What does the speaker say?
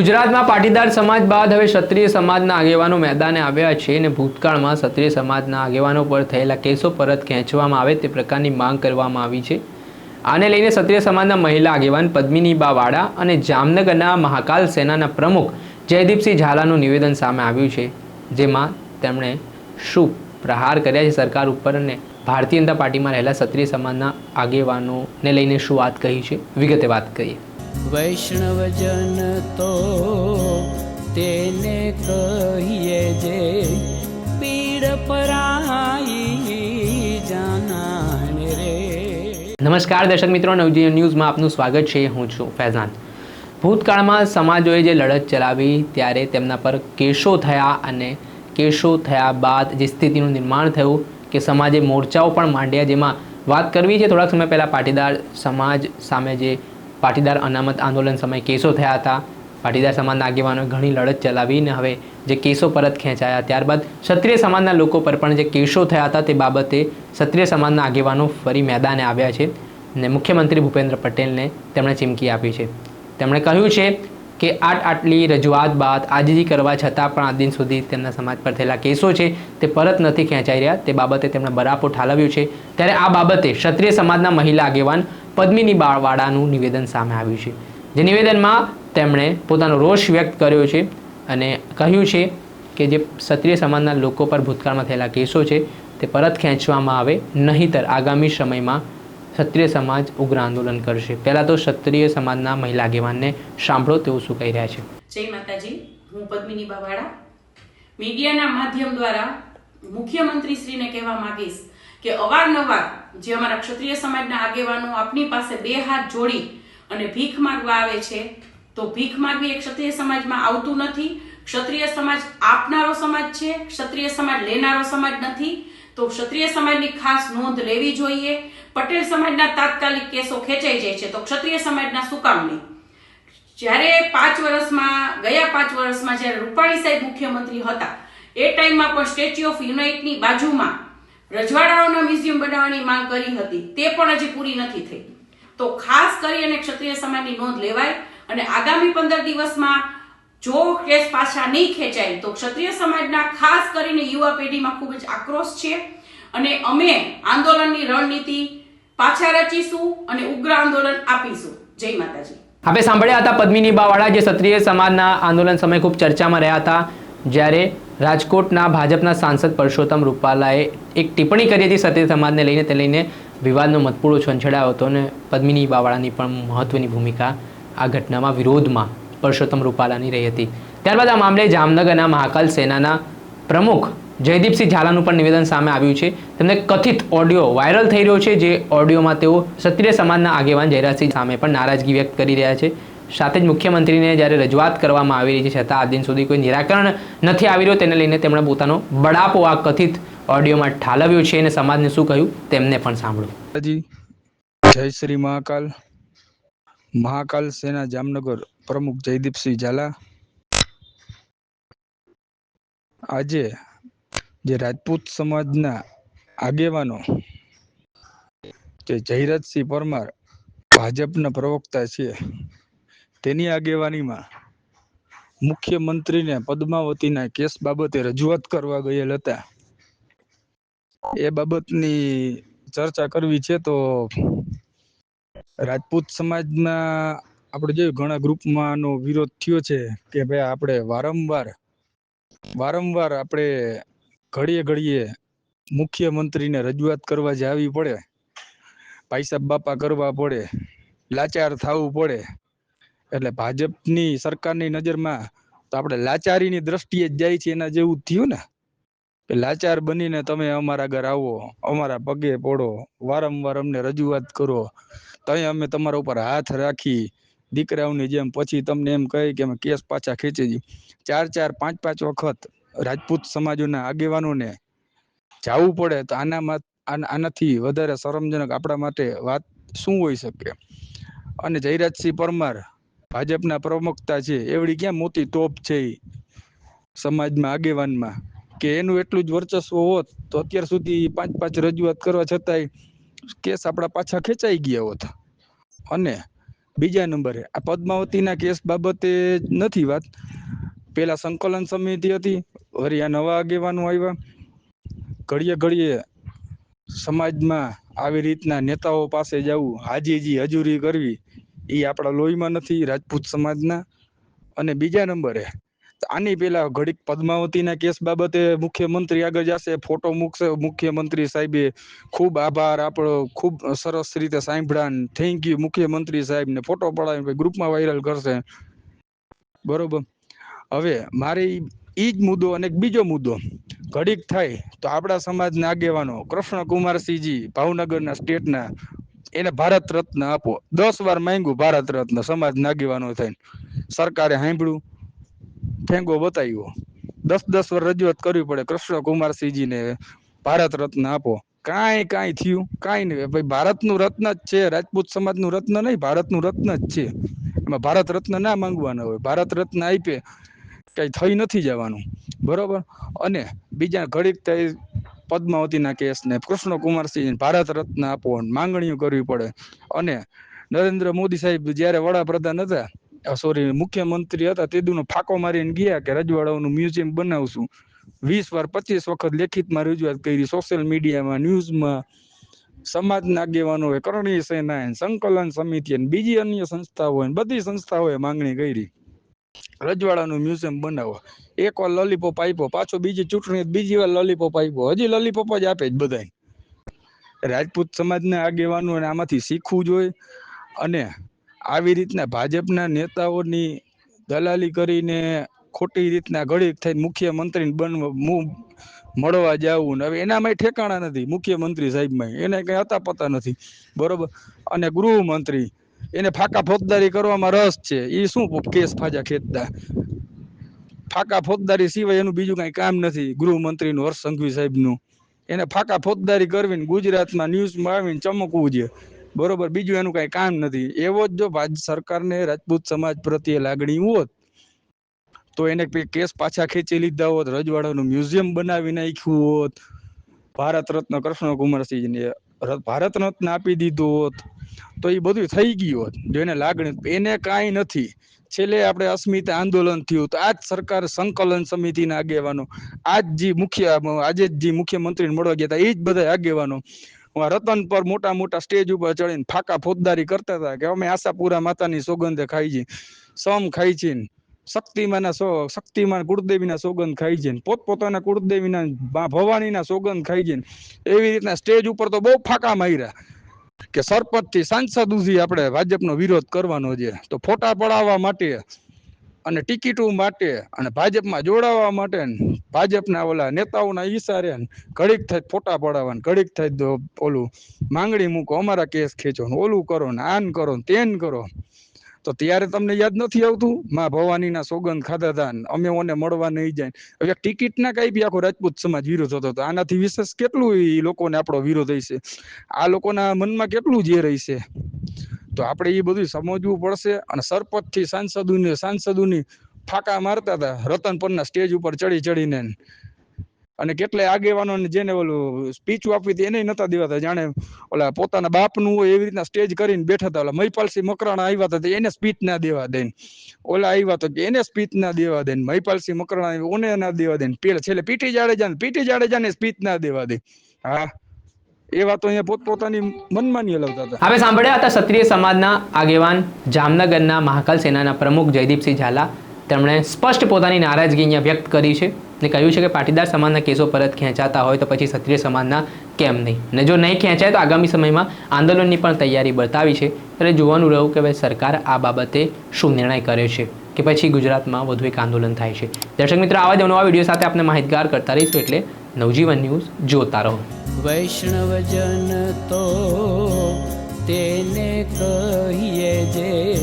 ગુજરાતમાં પાટીદાર સમાજ બાદ હવે ક્ષત્રિય સમાજના આગેવાનો મેદાને આવ્યા છે અને ભૂતકાળમાં ક્ષત્રિય સમાજના આગેવાનો પર થયેલા કેસો પરત ખેંચવામાં આવે તે પ્રકારની માંગ કરવામાં આવી છે. આને લઈને ક્ષત્રિય સમાજના મહિલા આગેવાન પદ્મિની બા વાડા અને જામનગરના મહાકાલ સેનાના પ્રમુખ જયદીપસિંહ ઝાલાનું નિવેદન સામે આવ્યું છે, જેમાં તેમણે શું પ્રહાર કર્યા છે સરકાર ઉપર અને ભારતીય જનતા પાર્ટીમાં રહેલા ક્ષત્રિય સમાજના આગેવાનોને લઈને શું વાત કહી છે, વિગતે વાત કરીએ. વૈષ્ણવજન તો તેને કહીએ જે પીડ પરાઈ જાનાને રે. નમસ્કાર દર્શક મિત્રો, નવજીવન ન્યૂઝમાં આપનું સ્વાગત છે. હું છું ફૈઝાન. ભૂતકાળમાં સમાજોએ જે લડત ચલાવી, ત્યારે તેમના પર કેસો થયા અને કેસો થયા બાદ જે સ્થિતિનું નિર્માણ થયું કે સમાજે મોરચાઓ પણ માંડ્યા. જેમાં વાત કરવી છે, થોડાક સમય પહેલાં પાટીદાર સમાજ સામે જે પાટીદાર અનામત આંદોલન સમયે કેસો થયા હતા. પાટીદાર સમાજના આગેવાનોએ ઘણી લડત ચલાવીને હવે જે કેસો પરત ખેંચાયા, ત્યારબાદ ક્ષત્રિય સમાજના લોકો પર પણ જે કેસો થયા હતા તે બાબતે ક્ષત્રિય સમાજના આગેવાનો ફરી મેદાને આવ્યા છે અને મુખ્યમંત્રી ભૂપેન્દ્ર પટેલને તેમણે ચીમકી આપી છે. તેમણે કહ્યું છે કે આટ આટલી રજૂઆત બાદ આજીજી કરવા છતાં પણ આજ દિન સુધી તેમના સમાજ પર થયેલા કેસો છે તે પરત નથી ખેંચાઈ રહ્યા. તે બાબતે તેમણે બરાપો ઠાલવ્યું છે. ત્યારે આ બાબતે ક્ષત્રિય સમાજના મહિલા આગેવાન પદ્મિની બાળવાડાનું નિવેદન સામે આવ્યું છે. જે નિવેદનમાં તેમણે પોતાનો રોષ વ્યક્ત કર્યો છે અને કહ્યું છે કે જે ક્ષત્રિય સમાજના લોકો પર ભૂતકાળમાં થયેલા કેસો છે, તે પરત ખેંચવામાં આવે, નહીંતર આગામી સમયમાં ક્ષત્રિય સમાજ ઉગ્ર આંદોલન કરશે. પહેલાં તો ક્ષત્રિય સમાજના મહિલા આગેવાનને સાંભળો, તેઓ શું કહી રહ્યા છે. જય માતાજી, હું પદ્મિની બાવાડા. મીડિયાના માધ્યમ દ્વારા મુખ્યમંત્રીશ્રીને કહેવા માંગીશ કે અવારનવાર જે અમારા ક્ષત્રિય સમાજના આગેવાનો આપની પાસે બે હાથ જોડી અને ભીખ માંગવા આવે છે, તો ભીખ માંગવી એ ક્ષત્રિય સમાજમાં આવતું નથી. ક્ષત્રિય સમાજ આપનારો સમાજ છે, ક્ષત્રિય સમાજ લેનારો સમાજ નથી. તો ક્ષત્રિય સમાજની ખાસ નોંધ લેવી જોઈએ. પટેલ સમાજના તાત્કાલિક કેસો ખેંચાઈ જાય છે, તો ક્ષત્રિય સમાજના નહીં? જ્યારે પાંચ વર્ષમાં, ગયા પાંચ વર્ષમાં જ્યારે રૂપાણી સાહેબ મુખ્યમંત્રી હતા, એ ટાઈમમાં પણ સ્ટેચ્યુ ઓફ યુનાઇટની બાજુમાં રજવાડાઓના મ્યુઝિયમ બનાવવાની માંગ કરી હતી. તે પણ હજી પૂરી નથી થઈ. તો ખાસ કરી અને ક્ષત્રિય સમાજની નોંધ લેવાય અને આગામી પંદર દિવસમાં જો કેસ પાછા નહીં ખેંચાય, તો ક્ષત્રિય સમાજના ખાસ કરીને યુવા પેઢીમાં ખૂબ જ આક્રોશ છે. અને અમે આંદોલનની રણનીતિ પાછા રચીશું અને ઉગ્ર આંદોલન આપીશું. જય માતાજી. આપણે સાંભળ્યા હતા પદ્મિની બાવાળા જે ક્ષત્રિય સમાજના આંદોલન સમય ખૂબ ચર્ચામાં રહ્યા હતા. જ્યારે રાજકોટના ભાજપના સાંસદ પરસોત્તમ રૂપાલાએ એક ટિપ્પણી કરી હતી સત્ય સમાજને લઈને. તે લઈને વિવાદનો મતપૂળો છંછડાયો હતો અને પદ્મિની બાવાળાની પણ મહત્વની ભૂમિકા આ ઘટનામાં વિરોધમાં પરસોત્તમ રૂપાલાની રહી હતી. ત્યારબાદ આ મામલે જામનગરના મહાકાલ સેનાના પ્રમુખ જયદીપસિંહ ઝાલાનું પણ નિવેદન સામે આવ્યું છે. તેમને કથિત ઓડિયો વાયરલ થઈ રહ્યો છે, જે ઓડિયોમાં તેઓ ક્ષત્રિય સમાજના આગેવાન જયરાજસિંહ સામે પણ નારાજગી વ્યક્ત કરી રહ્યા છે. સાથે જ મુખ્યમંત્રીને જ્યારે રજૂઆત કરવામાં આવી રહી છે છતાં આજ દિન સુધી કોઈ નિરાકરણ નથી આવી રહ્યું, તેને લઈને તેમણે પોતાનો બડાપો આ કથિત ઓડિયોમાં ઠાલવ્યો છે અને સમાજને શું કહ્યું તેમને પણ સાંભળો. જય શ્રી મહાકાલ. મહાકાલ સેના જામનગર પ્રમુખ જયદીપસિંહ ઝાલા. આજે જે રાજપૂત સમાજના આગેવાનો જે જયરાજસિંહ પરમાર ભાજપના પ્રવક્તા છે તેની આગેવાનીમાં મુખ્યમંત્રીને પદ્માવતીના કેસ બાબતે રજૂઆત કરવા ગયેલ હતા. એ બાબતની ચર્ચા કરવી છે તો રાજપૂત સમાજના આપણે જોયું ઘણા ગ્રુપમાં આનો વિરોધ થયો છે કે ભાઈ આપણે વારંવાર વારંવાર આપણે ઘડીએ ઘડીએ મુખ્યમંત્રીને રજૂઆત કરવા જાવી પડે. પૈસા બાપા કરવા પડે. લાચાર થવું પડે. એટલે ભાજપની સરકારની નજરમાં તો આપણે લાચારીની દ્રષ્ટિએ જ જાય છે એના જેવું થયું ને. કે લાચાર બનીને તમે અમારા ઘર આવો, અમારા પગે પડો, વારંવાર અમને રજૂઆત કરો. તમે અમે તમારા ઉપર હાથ રાખી દીકરાઓની જેમ પછી તમને એમ કહે કે અમે કેસ પાછા ખેંચી દઈએ ચાર ચાર, પાંચ પાંચ વખત રાજપૂત સમાજોના આગેવાનોને જાવું પડે તો આનામાં આનાથી વધારે શરમજનક આપણા માટે વાત શું હોઈ શકે? અને જયરાજસિંહ પરમાર ભાજપના પ્રમુખતા છે. એવડી ક્યાં મોટી તોપ છે સમાજમાં, આગેવાનમાં. કે એનું એટલું જ વર્ચસ્વ હોત તો અત્યાર સુધી પાંચ પાંચ રજૂઆત કરવા છતાંય કેસ આપણા પાછા ખેંચાઈ ગયા હોત. અને બીજા નંબરે, આ પદ્માવતીના કેસ બાબતે નથી વાત. પેલા સંકલન સમિતિ હતી વળી આ નવા આગેવાનો આવ્યા. ઘડીએ ઘડીએ સમાજમાં આવી રીતના નેતાઓ પાસે જવું હાજીજી હજુરી કરવી. એ આપણા લોહીમાં નથી, રાજપૂત સમાજના. અને બીજા નંબરે આની પેલા ઘડીક પદ્માવતીના કેસ બાબતે મુખ્યમંત્રી આગળ જશે, ફોટો મૂકશે. મુખ્યમંત્રી સાહેબે ખૂબ આભાર, આપણો ખૂબ સરસ રીતે સાંભળ્યા થેન્ક યુ મુખ્યમંત્રી સાહેબ ને ફોટો પડાવી ગ્રુપમાં વાયરલ કરશે. બરોબર? હવે મારે ઈ જ મુદ્દો અને બીજો મુદ્દો. ઘડીક થાય તો આપણા સમાજના આગેવાનો કૃષ્ણ કુમારસિંહજી ભાવનગરના સ્ટેટના એને ભારત રત્ન આપો. દસ વાર માંગ્યું ભારત રત્ન. સમાજ નાગીવાનો થઈને. સરકારે સાંભળ્યું. ઠેંગો બતાવ્યો. દસ દસ વાર રજૂઆત કરવી પડે. કૃષ્ણકુમારસિંહજીને ભારત રત્ન આપો. કાંઈ કાંઈ થયું. કાંઈ નહીં. ભાઈ, ભારતનું રત્ન જ છે. રાજપૂત સમાજનું રત્ન નહીં. ભારતનું રત્ન જ છે. એમાં ભારત રત્ન ના માંગવાના હોય. ભારત રત્ન આપે. કઈ થઈ નથી જવાનું. બરોબર? અને બીજા ઘડીક પદ્માવતીના કેસને કૃષ્ણ કૃષ્ણકુમારસિંહ ભારત રત્ન આપો માંગણીઓ કરવી પડે. અને નરેન્દ્ર મોદી સાહેબ જ્યારે વડાપ્રધાન હતા સોરી મુખ્યમંત્રી હતા, તે દુનો ફાકો મારીને ગયા કે રજવાડાઓનું મ્યુઝિયમ બનાવશું. વીસ વાર પચીસ વખત લેખિતમાં રજૂઆત કરી, સોશિયલ મીડિયામાં, ન્યૂઝમાં, સમાજના આગેવાનોએ, કરણીય સેના સંકલન સમિતિ બીજી અન્ય સંસ્થાઓ બધી સંસ્થાઓએ માંગણી કરી. રજવાડાનું મ્યુઝિયમ બનાવો. એક વાર લોલીપોપ આપ્યો, પાછો બીજી ચૂંટણી, બીજી વાર લોલીપોપ આપ્યો. હજી લોલીપોપ જ આપે જ બધાય. રાજપૂત સમાજના આગેવાનો આમાંથી શીખવું જોઈએ અને આવી રીતના ભાજપના નેતાઓની દલાલી કરીને ખોટી રીતના ઘડીક થઈને મુખ્યમંત્રી બનવા મળવા જવું ને હવે એનામાં ઠેકાણા નથી મુખ્યમંત્રી સાહેબમાં એને કઈ હતા પતા નથી. બરોબર? અને ગૃહમંત્રી એને ફાકા ફોજદારી કરવામાં રસ છે. એ શું કેસ ફાજા ખેંચતા? ફાકા ફોજદારી સિવાય એનું બીજું કઈ કામ નથી. ગૃહમંત્રીનું હર્ષ સંઘવી સાહેબનું. એને ફાકા ફોજદારી કરવી ગુજરાતમાં ન્યૂઝમાં આવીને ચમકવું છે. બરોબર, બીજું એનું કઈ કામ નથી. એવો જ જો ભાજપ સરકારને રાજપૂત સમાજ પ્રત્યે લાગણી હોત, તો એને કેસ પાછા ખેંચી લીધા હોત, રજવાડાનું મ્યુઝિયમ બનાવી નાખ્યું હોત. ભારત રત્ન કૃષ્ણકુમારસિંહને ર- ભારત રત્ન આપી દીધું હોત, તો એ બધું થઈ ગયું હોત. જો લાગણી, એને કાંઈ નથી. છેલ્લે આપણે અસ્મિતા આંદોલન થયું તો આજ સરકાર સંકલન સમિતિના આગેવાનો, આજ જે મુખ્ય, આજે જ મુખ્યમંત્રીને મળવા ગયા હતા, એ જ બધા આગેવાનો આ રતન પર મોટા મોટા સ્ટેજ ઉપર ચડીને ફાકા ફોજદારી કરતા હતા કે અમે આશાપુરા માતાની સોગંધે ખાઈ છીએ, સમ ખાઈ છે ને. શક્તિમાના સો, શક્તિમાન કુળદેવીના સોગંદ ખાઈ છે ને પોતપોતાના કુળદેવીના મા ભવાનીના સોગંદ ખાઈ છે એવી રીતના સ્ટેજ ઉપર તો બહુ ફાકા માર્યા કે સરપંચથી સાંસદ સુધી આપણે ભાજપનો વિરોધ કરવાનો છે. તો ફોટા પડાવવા માટે અને ટિકિટો માટે અને ભાજપમાં જોડાવા માટે ભાજપના ઓલા નેતાઓના ઈશારે ઘડીક થાય ફોટા પડાવવા ઘડીક થાય ઓલું માંગણી મૂકો, અમારા કેસ ખેંચો ઓલું કરો ને આન કરો તેન કરો. તો ત્યારે તમને યાદ નથી આવતું? માં ભવાનીના સોગંદ ખાધા હતા અમે ઓને મળવા નહીં જાય. હવે ટિકિટ ના કઈ બી આખો રાજપૂત સમાજ વિરોધ હતો તો આનાથી વિશેષ કેટલું એ લોકોને આપણો વિરોધ હશે? આ લોકોના મનમાં કેટલું જે હશે? તો આપણે એ બધું સમજવું પડશે અને સરપંચથી સાંસદોને સાંસદોની ફાકા મારતા હતા રતનપુરના સ્ટેજ ઉપર ચડી ચડીને. અને કેટલાય આગેવાનોને જેને ઓલું સ્પીચ આપવી હતી એને નતા દેવાતા. જાણે ઓલા પોતાના બાપનું હોય એવી રીતના સ્ટેજ કરીને બેઠા હતા. ઓલા મહિપાલસિંહ મકરાણા આવ્યા હતા એને સ્પીચ ના દેવા દેન. ઓલા આવ્યા તો કે એને સ્પીચ ના દેવા દે મહિપાલસિંહ મકરાણા ઓને ના દેવા દેન. પેલા છેલ્લે પીટી જાડેજા પીટી જાડેજાને સ્પીચ ના દેવા દે હા. એ વાતો અહીંયા પોતપોતાની મનમાની હલાવતા હતા. હવે સાંભળ્યા હતા ક્ષત્રિય સમાજના આગેવાન જામનગરના મહાકાલ સેનાના પ્રમુખ જયદીપસિંહ ઝાલા. તેમણે સ્પષ્ટ પોતાની નારાજગી અહીંયા વ્યક્ત કરી છે. ને કહ્યું છે કે પાટીદાર સમાજના કેસો પરત ખેંચાતા હોય તો પછી ક્ષત્રિય સમાજના કેમ નહીં? ને જો નહીં ખેંચાય તો આગામી સમયમાં આંદોલનની પણ તૈયારી બતાવી છે. ત્યારે જોવાનું રહ્યું કે ભાઈ સરકાર આ બાબતે શું નિર્ણય કરે છે કે પછી ગુજરાતમાં વધુ એક આંદોલન થાય છે. દર્શક મિત્રો, આવા જ નવા વીડિયો સાથે આપણે માહિતગાર કરતા રહીશું એટલે નવજીવન ન્યૂઝ જોતા રહો. વૈષ્ણવજન તો તેને કહીએ જે